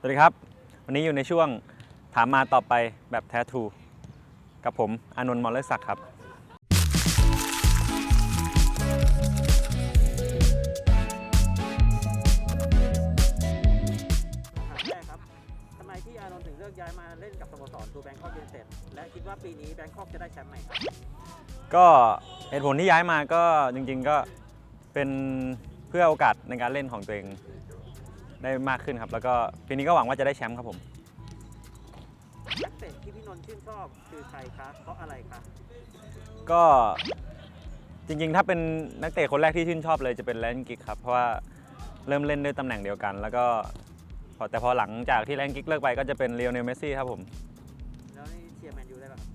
สวัสดีครับ วันนี้อยู่ในช่วงถามมาตอบไปแบบแท้ทรูกับผม อานนท์มอลเลอร์ศักดิ์ครับ ถามแรกครับทำไมพี่อานนท์ถึงเลือกย้ายมาเล่นกับสโมสรทูแบงคอกยูไนเต็ดและคิดว่าปีนี้แบงคอกจะได้แชมป์ไหมครับก็เหตุผลที่ย้ายมาก็จริงๆก็เป็นเพื่อโอกาสในการเล่นของตัวเอง ได้มากขึ้นครับ แล้วก็ปีนี้ก็หวังว่าจะได้แชมป์ครับผม นักเตะที่พี่นนท์ชื่นชอบคือใครคะเพราะอะไรคะก็จริงๆ ถ้าเป็นนักเตะคนแรกที่ชื่นชอบเลยจะเป็นแลนกิกครับ เพราะว่าเริ่มเล่นด้วยตำแหน่งเดียวกัน แล้วก็พอแต่พอหลังจากที่แลนกิกเลิกไปก็จะเป็นเล o โอเนลเมสซี่ครับผมแล้วนี่เชียร์แมนยูได้ป่ะครับ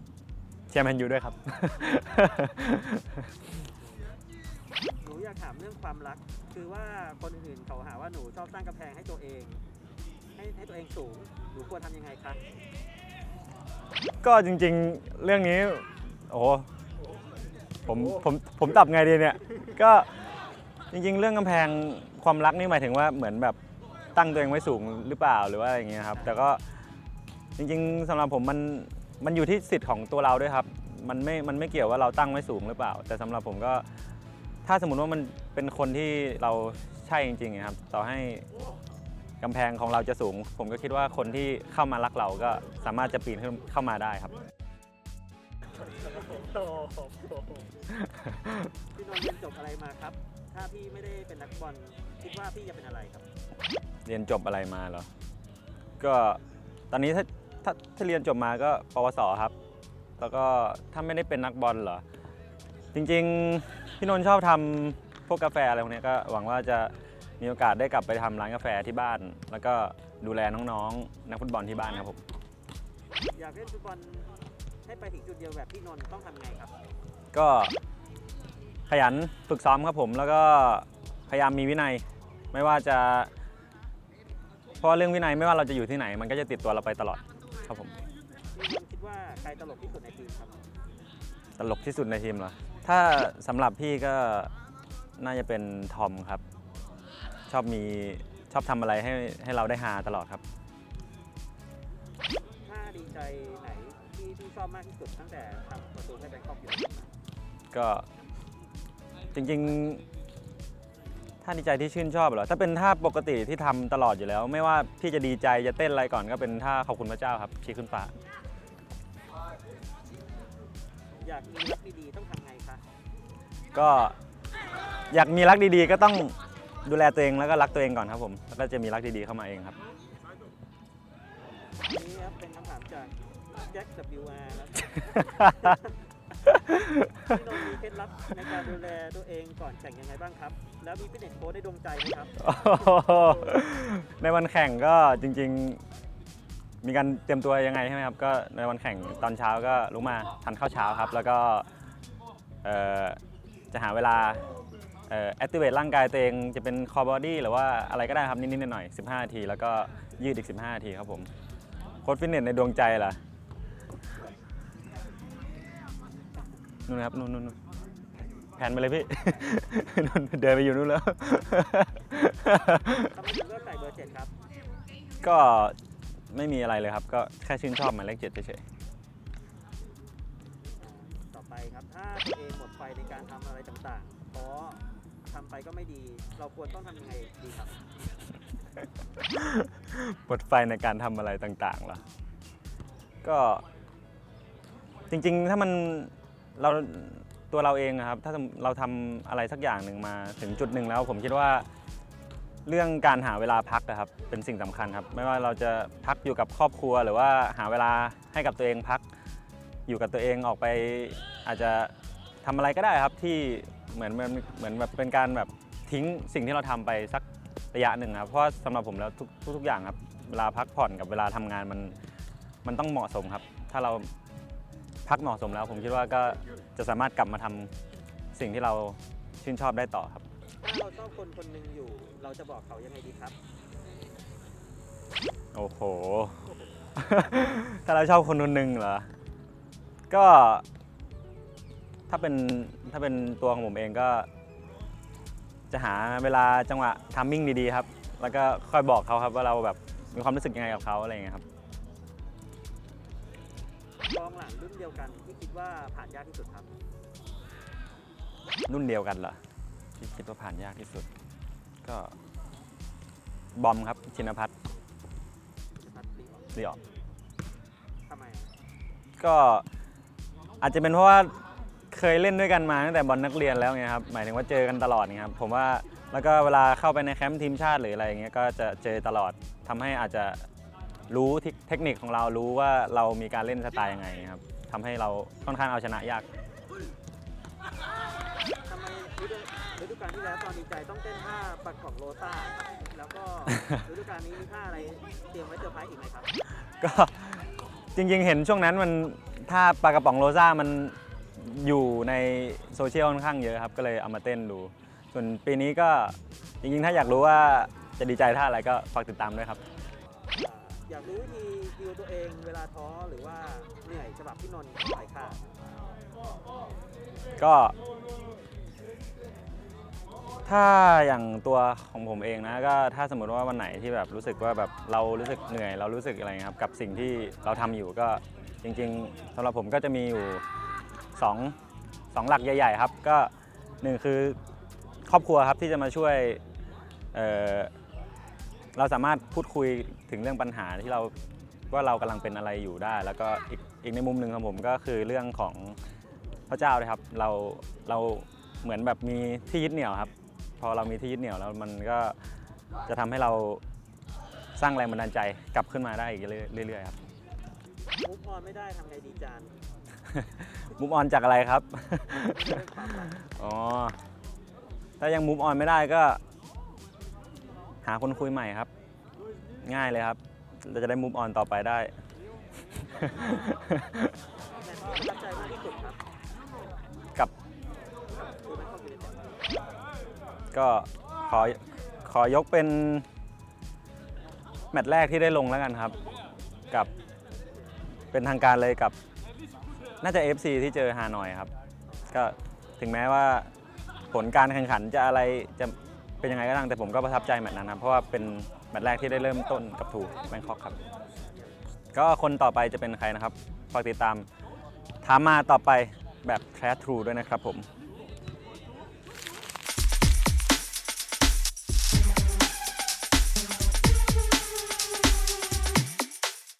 เชียร์แมนยูด้วยครับห นูอยากถามเรื่องความรัก คือว่าคนอื่นเขาหาว่าหนูชอบสร้างกำแพงให้ตัวเอง ให้ให้ตัวเองสูง หนูควรทำยังไงคะ ก็จริงๆเรื่องนี้ โอ้โหผมผมผมตอบไงดีเนี่ย ก็จริงๆ เรื่องกำแพงความรักนี่หมายถึงว่าเหมือนแบบตั้งตัวเองไว้สูงหรือเปล่าหรือว่าอะไรอย่างเงี้ยครับ แต่ก็จริงๆสำหรับผมมันมันอยู่ที่สิทธิ์ของตัวเราด้วยครับ มันไม่มันไม่เกี่ยวว่าเราตั้งไว้สูงหรือเปล่า แต่สำหรับผมก็ ถ้าสมมุติว่ามันเป็นคนที่เราใช่จริงๆอะครับต่อให้กำแพงของเราจะสูง ผมก็คิดว่าคนที่เข้ามารักเราก็สามารถจะปีนขึ้นเข้ามาได้ครับพี่นนท์เรียนจบอะไรมาครับ ถ้าพี่ไม่ได้เป็นนักบอลคิดว่าพี่จะเป็นอะไรครับ เรียนจบอะไรมาเหรอ ก็ตอนนี้ถ้าถ้าถ้าเรียนจบมาก็ปวสครับ แล้วก็ถ้าไม่ได้เป็นนักบอลเหรอ จริงๆพี่นนท์ชอบทำพวกกาแฟอะไรพวกเนี้ยก็หวังว่าจะมีโอกาสได้กลับไปทำร้านกาแฟที่บ้าน แล้วก็ดูแลน้องๆ นักฟุตบอลที่บ้านครับผม อยากเล่นฟุตบอลให้ไปถึงจุดเดียวแบบพี่นนท์ต้องทำไงครับ ก็ขยันฝึกซ้อมครับผมแล้วก็พยายามมีวินัย ไม่ว่าจะ เพราะว่าเรื่องวินัยไม่ว่าเราจะอยู่ที่ไหน มันก็จะติดตัวเราไปตลอดครับผม พี่นนท์คิดว่าใครตลกที่สุดในทีมครับ ตลกที่สุดในทีมเหรอ ถ้าสำหรับพี่ก็น่าจะเป็นทอมครับ ชอบมีชอบทำอะไรให้ให้เราได้ฮาตลอดครับ ถ้าดีใจไหนที่พี่ชอบมากที่สุดตั้งแต่ทำประตูให้แบงคอกอยู่ก็จริงๆ ถ้าดีใจที่ชื่นชอบเหรอ ถ้าเป็นท่าปกติที่ทำตลอดอยู่แล้ว ไม่ว่าพี่จะดีใจจะเต้นอะไรก่อนก็เป็นท่าขอบคุณพระเจ้าครับชี้ขึ้นฟ้า อยากมีรักดีๆต้องทำไงคะ ก็อยากมีรักดีๆ ก็ต้องดูแลตัวเองแล้วก็รักตัวเองก่อนครับผม แล้วก็จะมีรักดีๆเข้ามาเองครับอันนี้ครับเป็นคำถามจากแจ็ค WR แล้วพี่นนท์มีเคล็ดลับในการดูแลตัวเองก่อนแข่งยังไงบ้างครับ แล้วมีฟิตเนสโค้ชได้ดวงใจไหมครับ โอ้โหในวันแข่งก็จริงๆ มีการเตรียมตัวยังไงใช่ไหมครับ ก็ในวันแข่งตอนเช้าก็ลุกมาทานข้าวเช้าครับ แล้วก็เอ่อ จะหาเวลาแอคทีเวตร่างกายตัวเองจะเป็นคอบอดี้หรือว่าอะไรก็ได้ครับนิดๆหน่อยๆ15นาที แล้วก็ยืดอีก 15นาทีครับผม โค้ชฟิตเนสในดวงใจล่ะนู่นนะครับนู่นนู่นนู่นแผนไปเลยพี่นู่นเดินไปอยู่นู่นแล้วทำไมถึงเลือกใส่เบอร์เจ็ดครับ ก็ไม่มีอะไรเลยครับ ก็แค่ชื่นชอบหมายเลขเจ็ดเฉยต่ ถ้าตัวเองหมดไฟในการทำอะไรต่างๆเพราะทำไปก็ไม่ดี เราควรต้องทำยังไงดีครับ หมดไฟในการทำอะไรต่างๆเหรอ ก็จริงๆ ถ้ามันเราตัวเราเองอะครับ ถ้าเราทำอะไรสักอย่างหนึ่งมาถึงจุดหนึ่งแล้ว ผมคิดว่าเรื่องการหาเวลาพักอะครับ เป็นสิ่งสำคัญครับ ไม่ว่าเราจะพักอยู่กับครอบครัว หรือว่าหาเวลาให้กับตัวเองพัก อยู่กับตัวเองออกไปอาจจะ ทำอะไรก็ได้ครับที่เหมือนเหมือนเหมือนแบบเป็นการแบบทิ้งสิ่งที่เราทำไปสักระยะหนึ่งครับเพราะสำหรับผมแล้วทุกทุกๆอย่างครับเวลาพักผ่อนกับเวลาทำงานมันมันต้องเหมาะสมครับ ถ้าเราพักเหมาะสมแล้ว ผมคิดว่าก็จะสามารถกลับมาทำสิ่งที่เราชื่นชอบได้ต่อครับถ้าเราชอบคนคนหนึ่งอยู่ เราจะบอกเขายังไงดีครับ โอ้โห ถ้าเราชอบคนคนหนึ่งเหรอ ก็ ถ้าเป็นถ้าเป็นตัวของผมเองก็ จะหาเวลาจังหวะทัมมิ่งดีๆครับ แล้วก็ค่อยบอกเขาครับว่าเราแบบมีความรู้สึกยังไงกับเขาอะไรอย่างเงี้ยครับกองหลังรุ่นเดียวกันที่คิดว่าผ่านยากที่สุดครับรุ่นเดียวกันเหรอที่คิดว่าผ่านยากที่สุด ก็บอมครับชินพัฒน์พัดลีออนเรียออกทำไม ก็อาจจะเป็นเพราะว่า เคยเล่นด้วยกันมาตั้งแต่บอลนักเรียนแล้วไงครับหมายถึงว่าเจอกันตลอดไงครับผมว่าแล้วก็เวลาเข้าไปในแคมป์ทีมชาติหรืออะไรอย่างเงี้ยก็จะเจอตลอดทำให้อาจจะรู้เทคนิคของเรารู้ว่าเรามีการเล่นสไตล์ยังไงครับทำให้เราค่อนข้างเอาชนะยาก ทำไมฤดูฤดูกาลที่แล้วตอนดีใจต้องเต้นท่าปักของโรต้าแล้วก็ ฤดูกาลนี้มีท่าอะไรเตรียมไว้เซอร์ไพรส์อีกไหมครับ ก็จริงๆ เห็นช่วงนั้นมันถ้าปลากระป๋องโรซ่ามัน อยู่ในโซเชียลค่อนข้างเยอะครับ ก็เลยเอามาเต้นดู ส่วนปีนี้ก็จริงๆ ถ้าอยากรู้ว่าจะดีใจท่าอะไรก็ฝากติดตามด้วยครับอ่าอยากรู้วิธีดิวตัวเองเวลาท้อหรือว่าเหนื่อยฉบับพี่นนท์สายขาดก็ ถ้าอย่างตัวของผมเองนะก็ถ้าสมมติว่าวันไหนที่แบบรู้สึกว่าแบบเรารู้สึกเหนื่อย เรารู้สึกอะไรเงี้ยครับกับสิ่งที่เราทำอยู่ก็จริง ๆสำหรับผมก็จะมีอยู่ สองสองหลักใหญ่ ๆ ครับ ก็หนึ่งคือครอบครัวครับที่จะมาช่วยเเราสามารถพูดคุยถึงเรื่องปัญหาที่เราว่าเรากำลังเป็นอะไรอยู่ได้ แล้วก็อีกอีกในมุมหนึ่งของผมก็คือเรื่องของพระเจ้าเลยครับ เราเราเหมือนแบบมีที่ยึดเหนี่ยวครับ พอเรามีที่ยึดเหนี่ยวแล้วมันก็จะทำให้เราสร้างแรงบันดาลใจกลับขึ้นมาได้อีกเรื่อยๆครับ มุกออนไม่ได้ทำไงดีจานมูฟออนจากอะไรครับ อ๋อ ถ้ายังมูฟออนไม่ได้ก็ หาคนคุยใหม่ครับ ง่ายเลยครับ เราจะได้มูฟออนต่อไปได้แมตช์ที่ประทับใจมากที่สุดครับกับคือแมตช์คอมยูนิเต็ดก็ขอขอยกเป็น แมตช์แรกที่ได้ลงแล้วกันครับ เป็นทางการเลยกับ น่าจะ FC ที่เจอฮานอยครับ ก็ถึงแม้ว่าผลการแข่งขันจะอะไรจะเป็นยังไงก็ตามแต่ผมก็ประทับใจแมตช์นั้นครับ เพราะว่าเป็นแมตช์แรกที่ได้เริ่มต้นกับถูกแบงคอกครับ ก็คนต่อไปจะเป็นใครนะครับฝากติดตามถามมาต่อไปแบบแท้ทรูด้วยนะครับผม